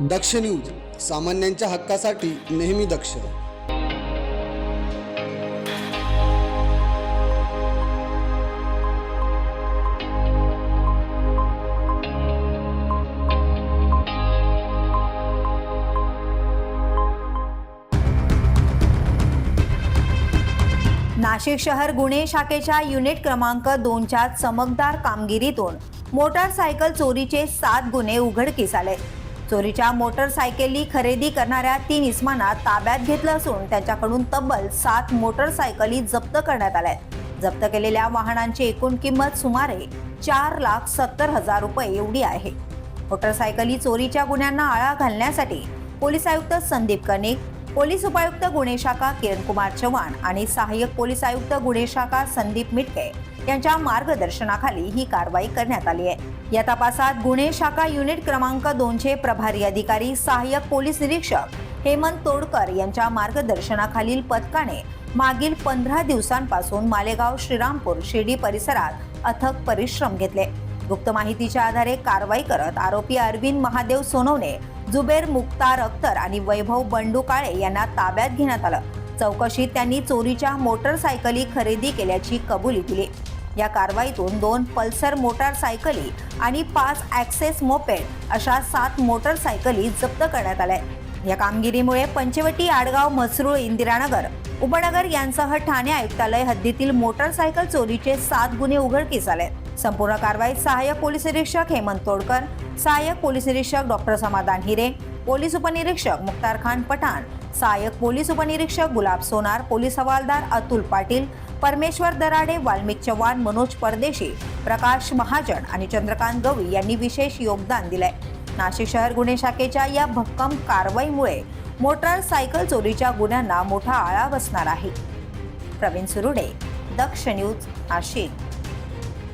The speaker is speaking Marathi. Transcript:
दक्ष न्यूज सामान्यांच्या हक्कासाठी नेहमी दक्ष. नाशिक शहर गुन्हे शाखेच्या युनिट क्रमांक दोनच्या चमकदार कामगिरीतून मोटारसायकल चोरीचे सात गुन्हे उघडकीस आले. चोरीच्या मोटरसायकली खरेदी करणाऱ्या तीन इस्मांना ताब्यात घेतलं असून त्यांच्याकडून तब्बल सात मोटरसायकली जप्त करण्यात आल्या आहेत. जप्त केलेल्या वाहनांची एकूण किंमत सुमारे चार लाख सत्तर हजार रुपये एवढी आहे मोटरसायकली चोरीच्या गुन्ह्यांना आळा घालण्यासाठी पोलीस आयुक्त संदीप कनिक पोलीस उपायुक्त गुन्हे शाखा किरणकुमार चव्हाण आणि सहाय्यक पोलीस आयुक्त गुन्हे शाखा संदीप मिटके यांच्या मार्गदर्शनाखाली ही कारवाई करण्यात आली आहे. या तपासात गुन्हे शाखा युनिट क्रमांक दोनचे प्रभारी अधिकारी सहाय्यक पोलीस निरीक्षक हेमंत तोडकर यांच्या मार्गदर्शनाखालील पथकाने मागील पंधरा दिवसांपासून मालेगाव श्रीरामपूर शिर्डी परिसरात अथक परिश्रम घेतले. गुप्त माहितीच्या आधारे कारवाई करत आरोपी अरविंद महादेव सोनवणे जुबेर मुक्तार अख्तर आणि वैभव बंडू काळे यांना ताब्यात घेण्यात आलं. चौकशीत त्यांनी चोरीच्या मोटरसायकली खरेदी केल्याची कबुली दिली. या कारवाईतून दोन पल्सर मोटारसायकली आणि पाच ॲक्सेस मोपेड अशा सात मोटरसायकली जप्त करण्यात आल्या. या कामगिरीमुळे पंचवटी आडगाव म्हसरूळ इंदिरानगर उपनगर यांसह ठाणे आयुक्तालय हद्दीतील मोटरसायकल चोरीचे सात गुन्हे उघडकीस आले संपूर्ण कारवाईत सहाय्यक पोलीस निरीक्षक हेमंत तोडकर सहाय्यक पोलीस निरीक्षक डॉक्टर समाधान हिरे पोलीस उपनिरीक्षक मुक्तार खान पठाण सहाय्यक पोलीस उपनिरीक्षक गुलाब सोनार पोलीस हवालदार अतुल पाटील परमेश्वर दराडे वाल्मिक चव्हाण मनोज परदेशी प्रकाश महाजन आणि चंद्रकांत गवळी यांनी विशेष योगदान दिलंय. नाशिक शहर गुन्हे शाखेच्या या भक्कम कारवाईमुळे मोटारसायकल चोरीच्या गुन्ह्यांना मोठा आळा बसणार आहे. प्रवीण सुरुडे दक्ष न्यूज नाशिक.